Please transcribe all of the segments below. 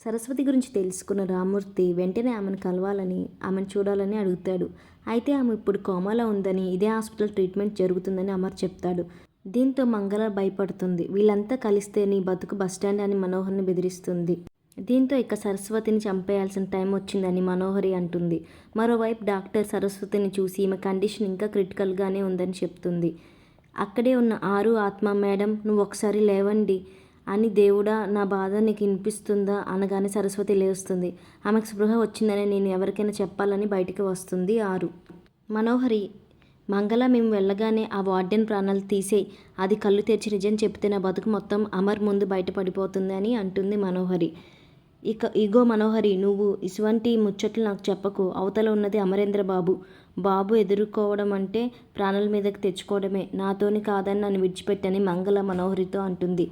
సరస్వతి గురించి తెలుసుకున్న రామూర్తి వెంటనే ఆమెను కలవాలని ఆమెను చూడాలని అడుగుతాడు. అయితే ఆమె ఇప్పుడు కోమాలో ఉందని ఇదే హాస్పిటల్ ట్రీట్మెంట్ జరుగుతుందని అమర్ చెప్తాడు. దీంతో మంగళ భయపడుతుంది. వీళ్ళంతా కలిస్తే నీ బతుకు బస్టాండ్ అని మనోహర్ని బెదిరిస్తుంది. దీంతో ఇక సరస్వతిని చంపేయాల్సిన టైం వచ్చిందని మనోహరి అంటుంది. మరోవైపు డాక్టర్ సరస్వతిని చూసి ఈమె కండిషన్ ఇంకా క్రిటికల్గానే ఉందని చెప్తుంది. అక్కడే ఉన్న ఆరు ఆత్మ మేడం నువ్వు ఒకసారి లేవండి. అని దేవుడా నా బాధ నీకు వినిపిస్తుందా? అనగానే సరస్వతి లేస్తుంది. ఆమెకు స్పృహ వచ్చిందని నేను ఎవరికైనా చెప్పాలని బయటికి వస్తుంది ఆరు. మనోహరి మంగళ మేము వెళ్ళగానే ఆ వార్డెన్ ప్రాణాలు తీసేయి. అది కళ్ళు తెరిచి నిజం చెప్తే నా బతుకు మొత్తం అమర్ ముందు బయటపడిపోతుంది అని అంటుంది మనోహరి. ఇక ఇగో మనోహరి నువ్వు ఇటువంటి ముచ్చట్లు నాకు చెప్పకు. అవతల ఉన్నది అమరేంద్ర బాబు. బాబు ఎదుర్కోవడం అంటే ప్రాణాల మీదకి తెచ్చుకోవడమే. నాతోని కాదని నన్ను విడిచిపెట్టని మంగళ మనోహరితో అంటుంది.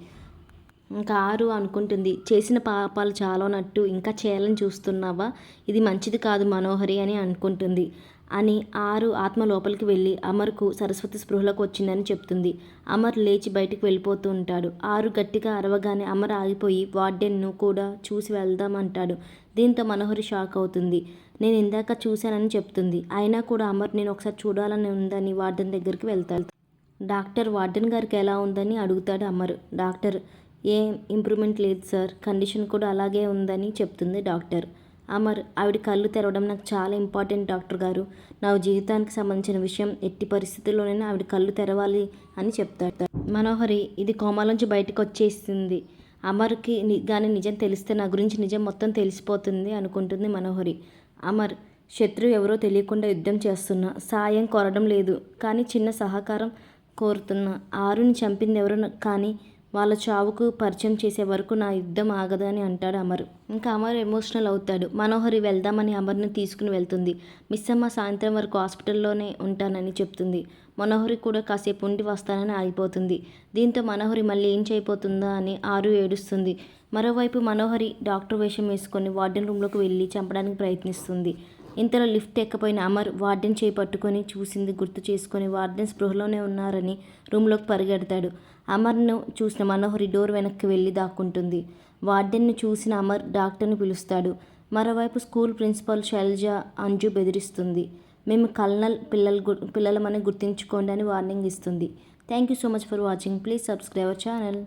ఇంకా ఆరు అనుకుంటుంది. చేసిన పాపాలు చాలనట్టు ఇంకా చేయాలని చూస్తున్నావా? ఇది మంచిది కాదు మనోహరి అని అనుకుంటుంది. అని ఆరు ఆత్మ లోపలికి వెళ్ళి అమర్కు సరస్వతి స్పృహలోకి వచ్చిందని చెప్తుంది. అమర్ లేచి బయటికి వెళ్ళిపోతూ ఉంటాడు. ఆరు గట్టిగా అరవగానే అమర్ ఆగిపోయి వార్డెన్ను కూడా చూసి వెళ్దామంటాడు దీంతో మనోహరి షాక్ అవుతుంది. నేను ఇందాక చూశానని చెప్తుంది. అయినా కూడా అమర్ నేను ఒకసారి చూడాలని ఉందని వార్డెన్ దగ్గరికి వెళ్తాడు. డాక్టర్ వార్డెన్ గారికి ఎలా ఉందని అడుగుతాడు అమర్. డాక్టర్ ఏం ఇంప్రూవ్మెంట్ లేదు సార్ కండిషన్ కూడా అలాగే ఉందని చెప్తుంది డాక్టర్ అమర్ ఆవిడ కళ్ళు తెరవడం నాకు చాలా ఇంపార్టెంట్ డాక్టర్ గారు. నా జీవితానికి సంబంధించిన విషయం ఎట్టి పరిస్థితుల్లోనైనా ఆవిడ కళ్ళు తెరవాలి అని చెప్తాడు మనోహరి ఇది కోమాలోంచి బయటకు వచ్చేసింది. అమర్కి ని- నిజం తెలిస్తే నా గురించి నిజం మొత్తం తెలిసిపోతుంది అనుకుంటుంది మనోహరి. అమర్ శత్రువు ఎవరో తెలియకుండా యుద్ధం చేస్తున్నా సాయం కోరడం లేదు. కానీ చిన్న సహకారం కోరుతున్నా ఆరుని చంపింది ఎవరో కానీ వాళ్ళ చావుకు పరిచయం చేసే వరకు నా యుద్ధం ఆగదు అని అంటాడు అమర్. ఇంకా అమర్ ఎమోషనల్ అవుతాడు. మనోహరి వెళ్దామని అమర్ని తీసుకుని వెళ్తుంది. మిస్ అమ్మ సాయంత్రం వరకు హాస్పిటల్లోనే ఉంటానని చెప్తుంది. మనోహరి కూడా కాసేపు ఉండి వస్తానని ఆగిపోతుంది. దీంతో మనోహరి మళ్ళీ ఏం చేయబోతుందా అని ఆరు ఏడుస్తుంది. మరోవైపు మనోహరి డాక్టర్ వేషం వేసుకొని వార్డెన్ రూమ్లోకి వెళ్ళి చంపడానికి ప్రయత్నిస్తుంది. ఇంతలో లిఫ్ట్ ఎక్కపోయిన అమర్ వార్డెన్ చేయి పట్టుకొని చూసింది గుర్తు చేసుకొని వార్డెన్ స్పృహలోనే ఉన్నారని రూమ్లోకి పరిగెడతాడు. అమర్ను చూసిన మనోహరి డోర్ వెనక్కి వెళ్ళి దాక్కుంటుంది. వార్డెన్ను చూసిన అమర్ డాక్టర్ని పిలుస్తాడు. మరోవైపు స్కూల్ ప్రిన్సిపల్ శైలజ అంజు బెదిరిస్తుంది. మేము కల్నల్ పిల్లలు పిల్లలమని గుర్తించుకోండి అని వార్నింగ్ ఇస్తుంది. Thank you so much for watching. Please subscribe our channel.